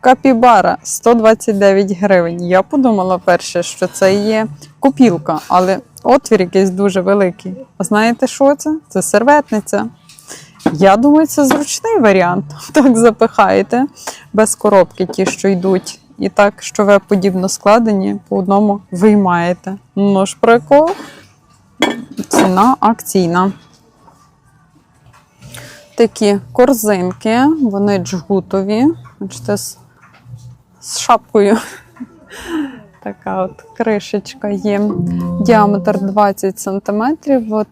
Капібара 129 гривень. Я подумала перше, що це є купілка, але отвір якийсь дуже великий. А знаєте, що це? Це серветниця. Я думаю, це зручний варіант. Так запихаєте без коробки, ті, що йдуть. І так, що ви подібно складені, по одному виймаєте. Ну ж прикол. Ціна акційна. Такі корзинки, вони джгутові. Бачите, з, з шапкою. Така от кришечка є. Діаметр 20 см,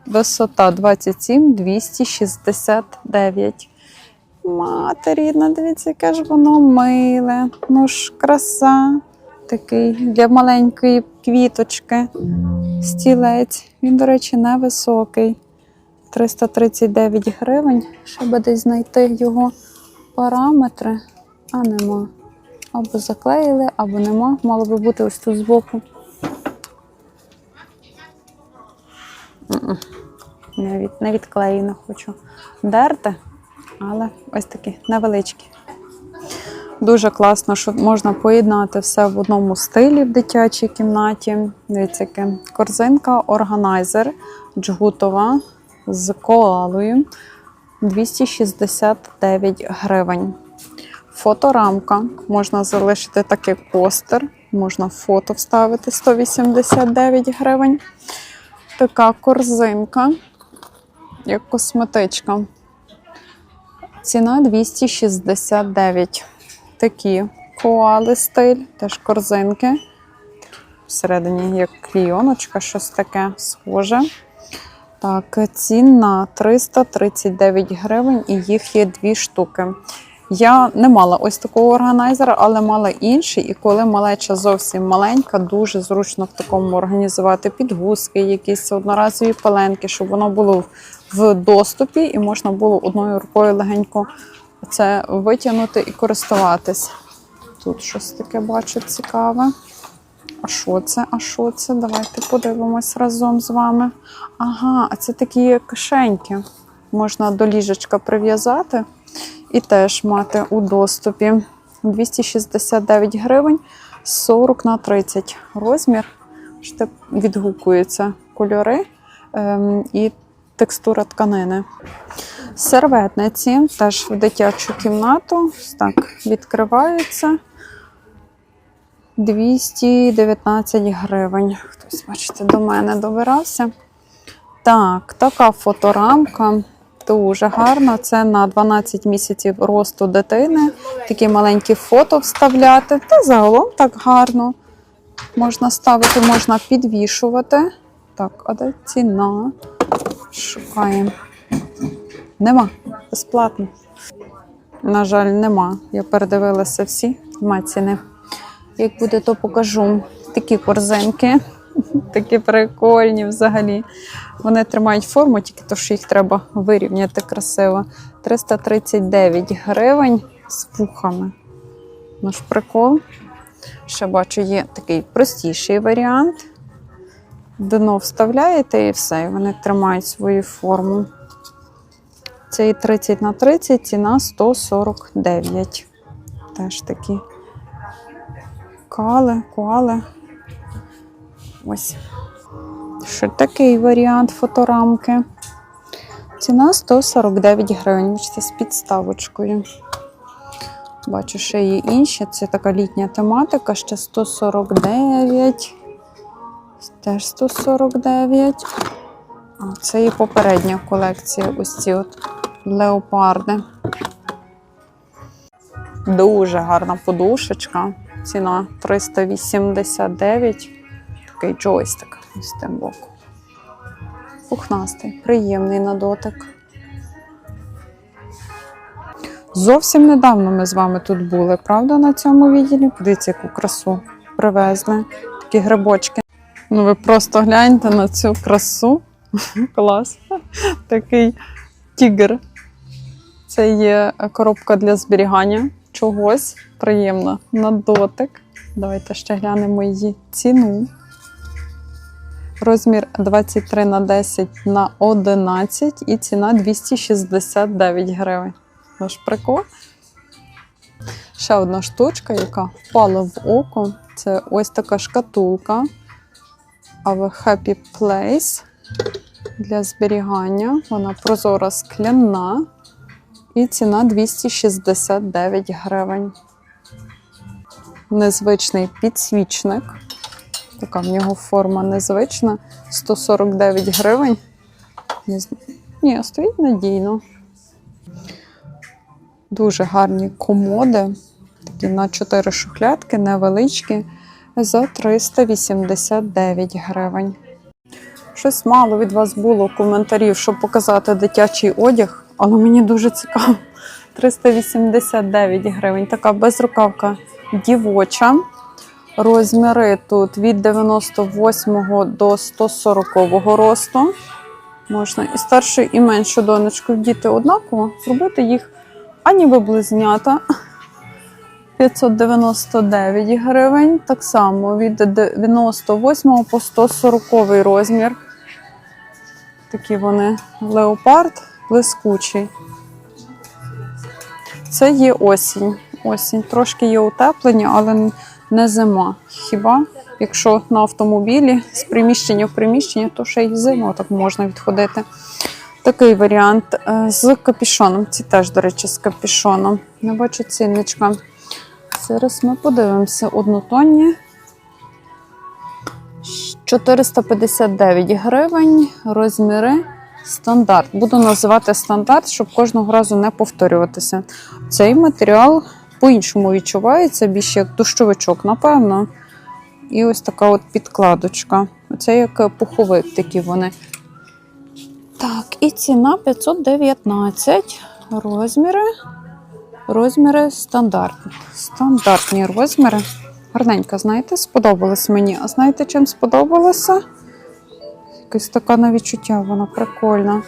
висота 27 269 Матері, ну дивіться, яке ж воно миле. Ну ж краса. Такий для маленької квіточки. Стілець. Він, до речі, невисокий. 339 гривень. Ще би десь знайти його параметри, а нема. Або заклеїли, або нема. Мало би бути ось тут збоку. Не, від, не відклеєно хочу дерти, але ось такі невеличкі. Дуже класно, що можна поєднати все в одному стилі в дитячій кімнаті. Дивіться, корзинка, органайзер джгутова з коалою 269 гривень. Фоторамка можна залишити так як постер, можна фото вставити 189 гривень. Така корзинка, як косметичка. Ціна 269. Такі коали стиль, теж корзинки. Всередині як клійоночка, щось таке схоже. Так, ціна 339 гривень, і їх є дві штуки. Я не мала ось такого органайзера, але мала інший. І коли малеча зовсім маленька, дуже зручно в такому організувати підгузки, якісь одноразові паленки, щоб воно було в доступі і можна було одною рукою легенько це витягнути і користуватись. Тут щось таке бачу цікаве. А що це? А що це? Давайте подивимось разом з вами. Ага, а це такі кишеньки. Можна до ліжечка прив'язати і теж мати у доступі 269 гривень, 40 на 30 розмір. Відгукуються кольори ем, і текстура тканини. Серветниці теж в дитячу кімнату. Так, відкриваються. 219 гривень. Хтось, бачите, до мене добирався. Так, така фоторамка. Дуже гарна. Це на 12 місяців росту дитини. Такі маленькі фото вставляти. Та загалом так гарно. Можна ставити, можна підвішувати. Так, а де ціна? Шукаємо. Нема. Безплатно. На жаль, нема. Я передивилася всі, нема ціни. Як буде, то покажу. Такі корзинки, такі прикольні взагалі. Вони тримають форму, тільки то, що їх треба вирівняти красиво. 339 гривень з вухами. Ну ж прикол. Ще бачу, є такий простіший варіант. Дно вставляєте і все, і вони тримають свою форму. Це і 30 на 30, ціна 149. Теж такі кали, коали. Ось. Ще такий варіант фоторамки. Ціна 149 гривень. Бачите, з підставочкою. Бачу, ще є інші. Це така літня тематика, ще 149. Теж 149. А, це і попередня колекція. Ось ці от леопарди. Дуже гарна подушечка. Ціна 389. Такий джойстик з тим боку. Пухнастий, приємний на дотик. Зовсім недавно ми з вами тут були, правда, на цьому відділі? Подивіться, яку красу привезли. Такі грибочки. Ну, ви просто гляньте на цю красу. Клас. Такий тігр. Це є коробка для зберігання чогось. Приємно на дотик. Давайте ще глянемо її ціну. Розмір 23 на 10 на 11 і ціна 269 гривень. Ваш прикол. Ще одна штучка, яка впала в око. Це ось така шкатулка. Happy Place для зберігання. Вона прозора скляна. І ціна 269 гривень. Незвичний підсвічник. Така в нього форма незвична. 149 гривень. Ні, стоїть надійно. Дуже гарні комоди. Такі на 4 шухлядки, невеличкі, за 389 гривень. Щось мало від вас було коментарів, щоб показати дитячий одяг, але мені дуже цікаво. 389 гривень. Така безрукавка дівоча. Розміри тут від 98 до 140 росту. Можна і старшу, і меншу донечку вдіти однаково, зробити їх ані ви близнята. 599 гривень. Так само від 98 по 140 розмір. Такі вони леопард блискучий. Це є осінь. Осінь. Трошки є утеплення, але не зима. Хіба якщо на автомобілі з приміщення в приміщення, то ще й зиму так можна відходити. Такий варіант е, з капішоном. Ці теж, до речі, з капішоном. Не бачу цінничка. Зараз ми подивимося однотонні. 459 гривень, розміри стандарт. Буду називати стандарт, щоб кожного разу не повторюватися. Цей матеріал по-іншому відчувається, більше як дощовичок, напевно. І ось така от підкладочка. Це як пуховик, такі вони. Так, і ціна 519. Розміри. Розміри стандартні. Стандартні розміри. Гарненька, знаєте, сподобалась мені. А знаєте, чим сподобалося? Якась така на відчуття, вона прикольна.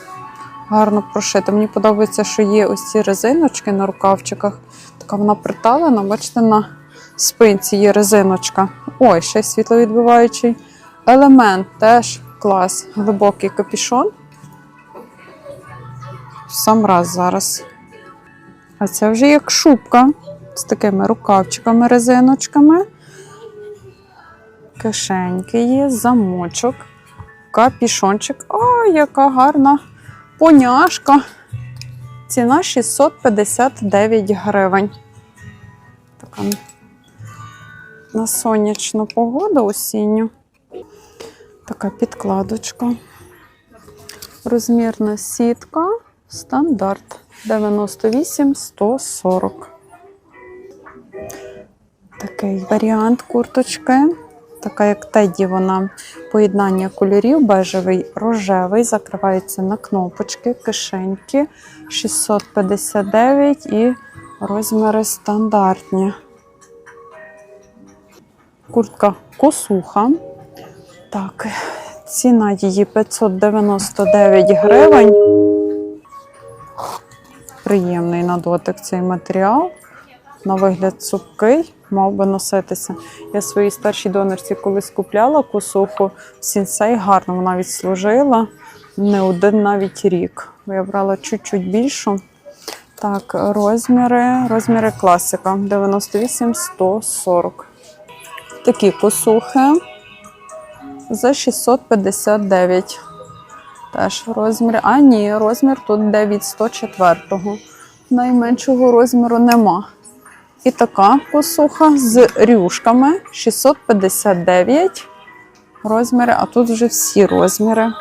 Гарно прошита. Мені подобається, що є ось ці резиночки на рукавчиках. Така вона приталена, бачите, на спинці є резиночка. Ой, ще й світловідбиваючий елемент. Теж клас. Глибокий капішон. Сам раз зараз. А це вже як шубка з такими рукавчиками, резиночками. Кишеньки є, замочок, капішончик. Ой, яка гарна поняшка. Ціна 659 гривень. Така на сонячну погоду осінню. Така підкладочка. Розмірна сітка. Стандарт 98 140. Такий варіант курточки. Така як теді, вона поєднання кольорів, бежевий, рожевий, закривається на кнопочки, кишеньки 659 і розміри стандартні. Куртка косуха. Так, ціна її 599 гривень. Приємний на дотик цей матеріал. На вигляд цупкий, мав би носитися. Я своїй старшій донорці колись купляла косуху сінсей, гарно вона відслужила не один навіть рік. Я брала чуть-чуть більшу. Так, розміри, розміри класика 98 140. Такі косухи за 659. Теж розмір. А ні, розмір тут де від 104-го. Найменшого розміру нема. І така косуха з рюшками 659 розміри, а тут вже всі розміри.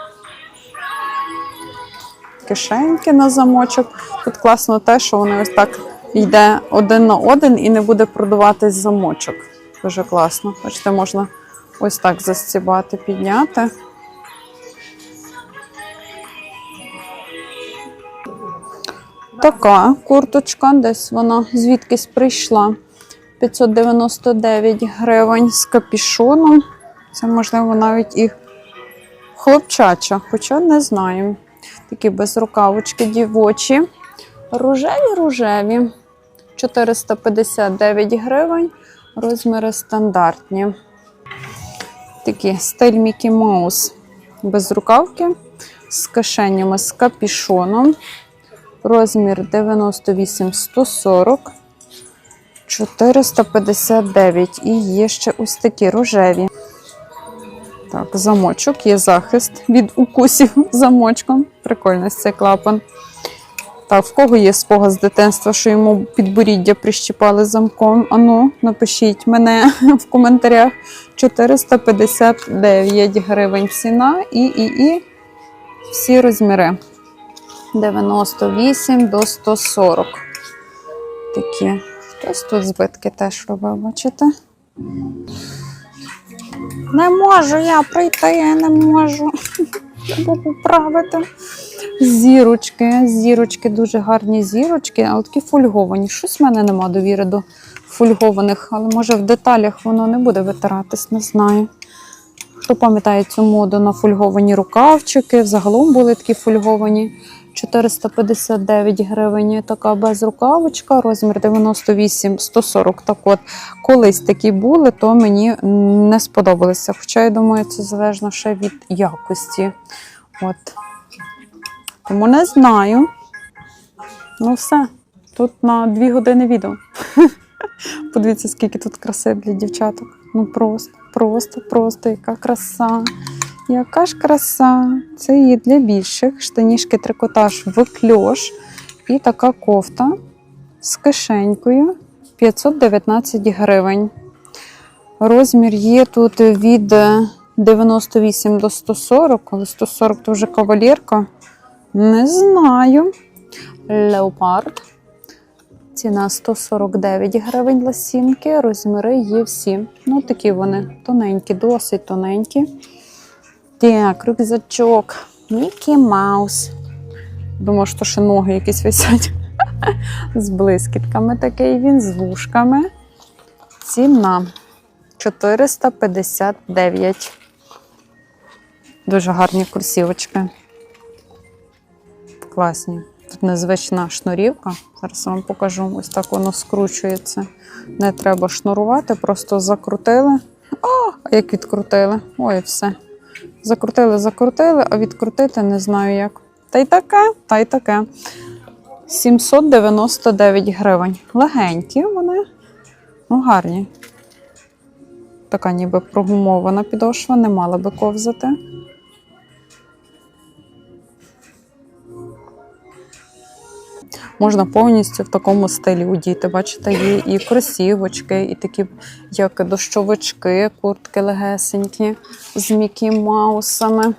Кишеньки на замочок. Тут класно те, що вони ось так йде один на один і не буде продуватись замочок. Дуже класно. Бачите, можна ось так застібати, підняти. Така курточка, десь вона звідкись прийшла. 599 гривень з капішоном. Це, можливо, навіть і хлопчача, хоча не знаю. Такі безрукавочки дівочі. Рожеві рожеві. 459 гривень. Розміри стандартні. Такі стиль Мікі Маус без рукавки з кишенями з капішоном. Розмір 98 140. 459. І є ще ось такі рожеві. Так, замочок, є захист від укусів замочком. Прикольно цей клапан. Так, в кого є спогад з дитинства, що йому підборіддя прищіпали замком? Ану, напишіть мене в коментарях. 459 гривень ціна і, і, і всі розміри. 98 до 140. Такі. Хтось тут збитки теж робив, бачите? Не можу я прийти, я не можу. Треба поправити. Зірочки, зірочки, дуже гарні зірочки, але такі фольговані. Щось в мене нема довіри до фольгованих, але може в деталях воно не буде витиратись, не знаю. Хто пам'ятає цю моду на фольговані рукавчики? Взагалом були такі фольговані. 459 гривень. Така безрукавочка, розмір 98, 140. Так от, колись такі були, то мені не сподобалися. Хоча, я думаю, це залежно ще від якості. От. Тому не знаю. Ну, все. Тут на 2 години відео. Подивіться, скільки тут краси для дівчаток. Ну просто, просто, просто, яка краса. Яка ж краса. Це є для більших. Штанішки трикотаж в кльош. І така кофта з кишенькою 519 гривень. Розмір є тут від 98 до 140, але 140 то вже кавалерка. Не знаю. Леопард. Ціна 149 гривень лосінки. Розміри є всі. Ну, такі вони тоненькі, досить тоненькі. Так, рюкзачок. Мікі Маус. Думаю, що ще ноги якісь висять. З блискітками такий він, з вушками. Ціна 459. Дуже гарні курсівочки. Класні. Тут незвична шнурівка. Зараз вам покажу. Ось так воно скручується. Не треба шнурувати, просто закрутили. О, як відкрутили? Ой, все. Закрутили, закрутили, а відкрутити не знаю як. Та й таке, та й таке. 799 гривень. Легенькі вони, ну гарні. Така ніби прогумована підошва, не мала би ковзати. Можна повністю в такому стилі удіти. Бачите, є і кросівочки, і такі, як дощовички, куртки легесенькі з Мікі Маусами.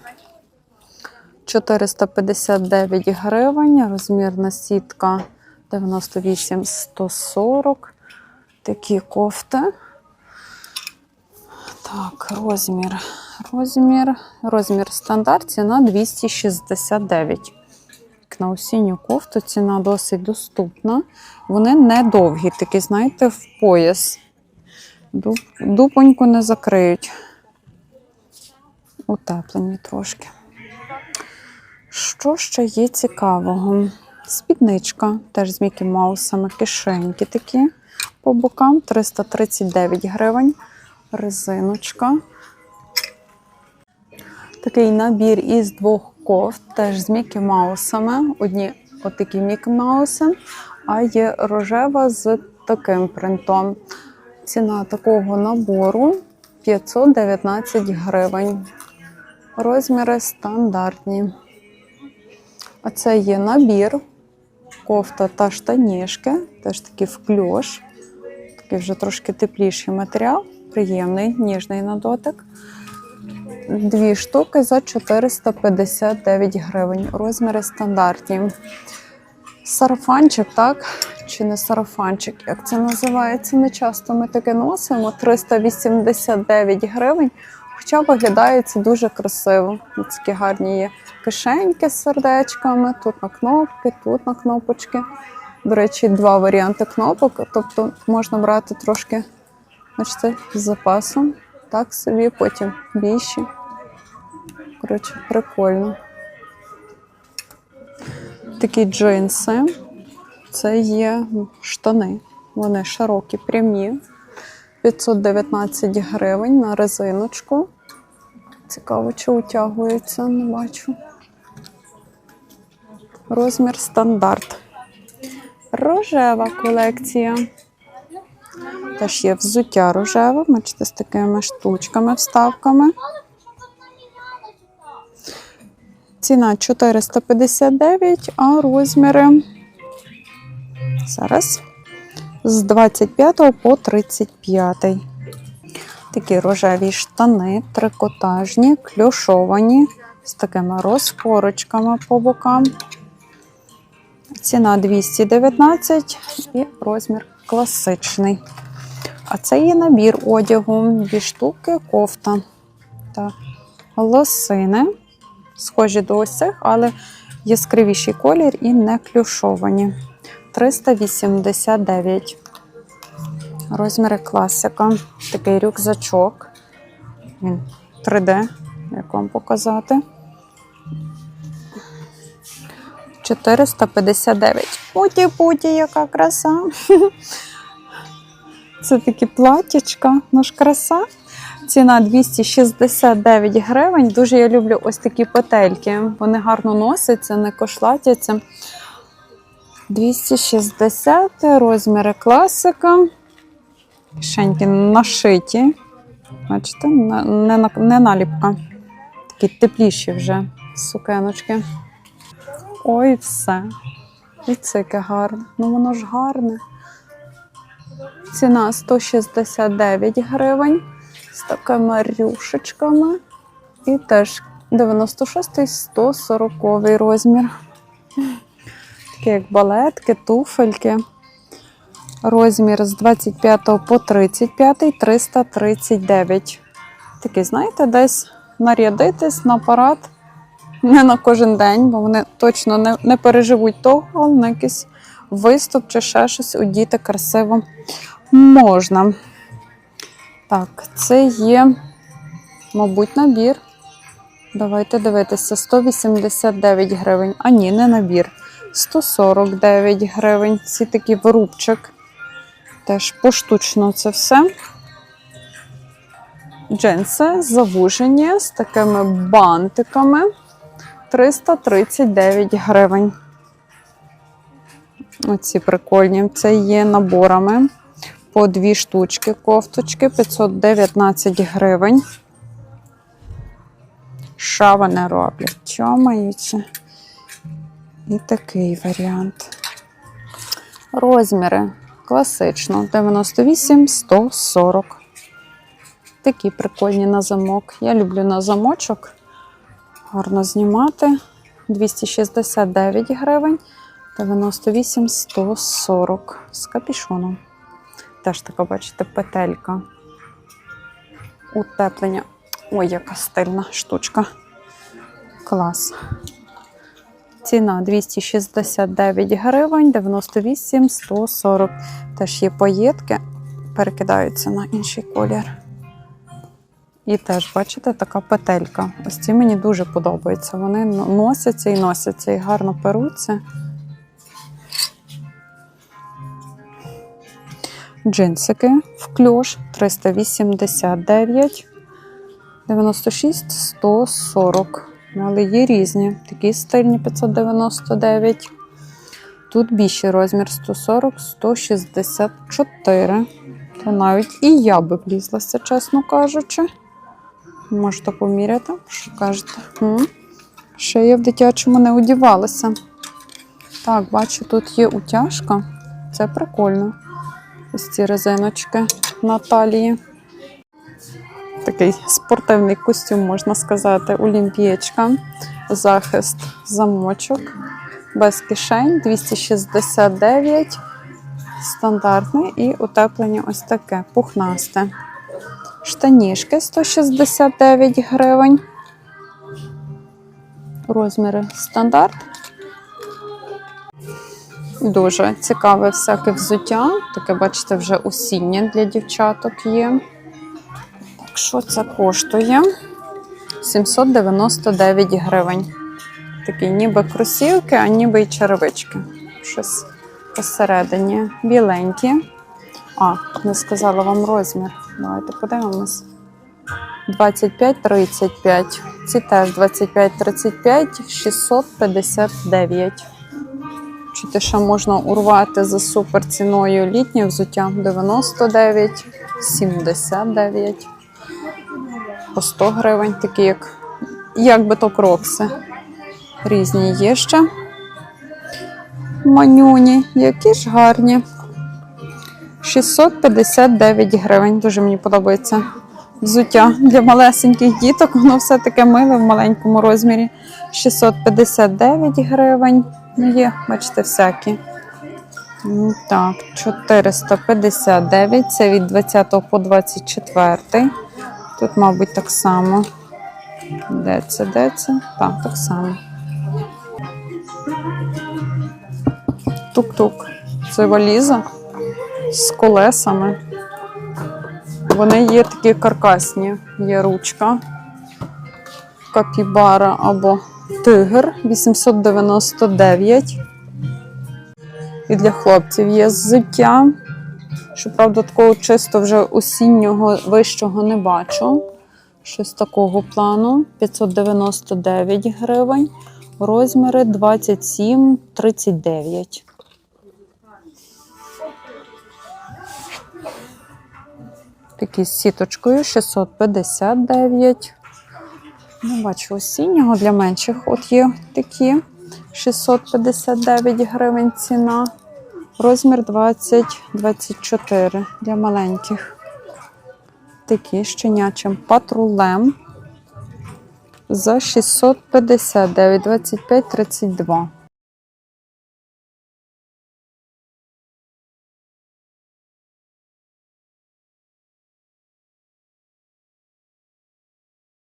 459 гривень, розмірна сітка 98-140. Такі кофти. Так, розмір. Розмір, розмір стандарт, ціна 269. На осінню кофту ціна досить доступна. Вони не довгі, такі, знаєте, в пояс. Дупоньку не закриють. Утеплені трошки. Що ще є цікавого? Спідничка, теж з Мікі Маусами, кишеньки такі по бокам 339 гривень. Резиночка. Такий набір із двох кофт, теж з Мікі Маусами. Одні отакі Мікі Мауси, а є рожева з таким принтом. Ціна такого набору 519 гривень. Розміри стандартні. А це є набір, кофта та штанішки, теж такі в кльош. Такий вже трошки тепліший матеріал, приємний, ніжний на дотик. Дві штуки за 459 гривень. Розміри стандартні. Сарафанчик, так? Чи не сарафанчик, як це називається? Не часто ми таке носимо. 389 гривень. Хоча виглядає це дуже красиво. Такі гарні є кишеньки з сердечками, тут на кнопки, тут на кнопочки. До речі, два варіанти кнопок, тобто можна брати трошки бачите, з запасом, так собі, потім більші. Коротше, прикольно. Такі джинси. Це є штани. Вони широкі, прямі. 519 гривень на резиночку. Цікаво, чи утягується, не бачу. Розмір стандарт. Рожева колекція. Теж є взуття рожеве, бачите, з такими штучками, вставками. Ціна 459, а розміри зараз з 25 по 35. Такі рожеві штани, трикотажні, кльошовані, з такими розпорочками по бокам. Ціна 219 і розмір класичний. А це є набір одягу, дві штуки, кофта та лосини. Схожі до ось цих, але яскравіший колір і не клюшовані. 389. Розміри класика. Такий рюкзачок. Він 3D, як вам показати. 459. Путі-путі, яка краса. Це такі платічка, ну ж краса. Ціна 269 гривень. Дуже я люблю ось такі петельки. Вони гарно носяться, не кошлатяться. 260 розміри класика. Кишеньки нашиті. Бачите, не, не, наліпка. Такі тепліші вже сукеночки. Ой, все. І це яке гарне. Ну воно ж гарне. Ціна 169 гривень з такими рюшечками. І теж 96 140 розмір. Такі як балетки, туфельки. Розмір з 25 по 35 339. Такий, знаєте, десь нарядитись на парад. Не на кожен день, бо вони точно не, не переживуть того, але на якийсь виступ чи ще щось одіти красиво можна. Так, це є, мабуть, набір. Давайте дивитися, 189 гривень. А ні, не набір. 149 гривень. Ці такий вирубчик. Теж поштучно це все. Джинси завужені з такими бантиками. 339 гривень. Оці прикольні. Це є наборами по дві штучки кофточки 519 гривень. Що вони роблять? Чомаються. І такий варіант. Розміри класично 98 140. Такі прикольні на замок. Я люблю на замочок. Гарно знімати. 269 гривень, 98 140 з капішоном. Теж така, бачите, петелька. Утеплення. Ой, яка стильна штучка. Клас. Ціна 269 гривень, 98 140. Теж є поєдки, перекидаються на інший колір. І теж, бачите, така петелька. Ось ці мені дуже подобаються. Вони носяться і носяться, і гарно перуться. Джинсики в кльош 389, 96, 140. Але є різні. Такі стильні 599. Тут більший розмір 140, 164. То навіть і я би влізлася, чесно кажучи. Можете поміряти, що кажете. Ще я в дитячому не одівалася. Так, бачу, тут є утяжка. Це прикольно. Ось ці резиночки на талії. Такий спортивний костюм, можна сказати, олімпієчка. Захист замочок. Без кишень 269. Стандартний і утеплення ось таке, пухнасте. Штанішки 169 гривень. Розміри стандарт. Дуже цікаве всяке взуття. Таке, бачите, вже осіннє для дівчаток є. Так, що це коштує? 799 гривень. Такі ніби кросівки, а ніби й черевички. Щось посередині. Біленькі. А, не сказала вам розмір. Давайте подивимось. 25-35. Ці теж 25-35, 659. Чути, що можна урвати за супер ціною літнє взуття 99, 79, по 100 гривень, такі як, як би то крокси. Різні є ще. Манюні, які ж гарні. 659 гривень. Дуже мені подобається взуття для малесеньких діток. Воно все таке миле в маленькому розмірі. 659 гривень. Ну, є, бачите, всякі. Так, 459. Це від 20 по 24. Тут, мабуть, так само. Де це, де це? Так, так само. Тук-тук. Це валіза з колесами. Вони є такі каркасні. Є ручка, капібара або тигр 899. І для хлопців є взуття. Щоправда, такого чисто вже осіннього вищого не бачу. Щось такого плану 599 гривень. Розміри 27-39. Такі з сіточкою 659. Не бачу осіннього для менших. От є такі 659 гривень ціна. Розмір 20-24 для маленьких. Такі щенячим патрулем за 659, 25, 32.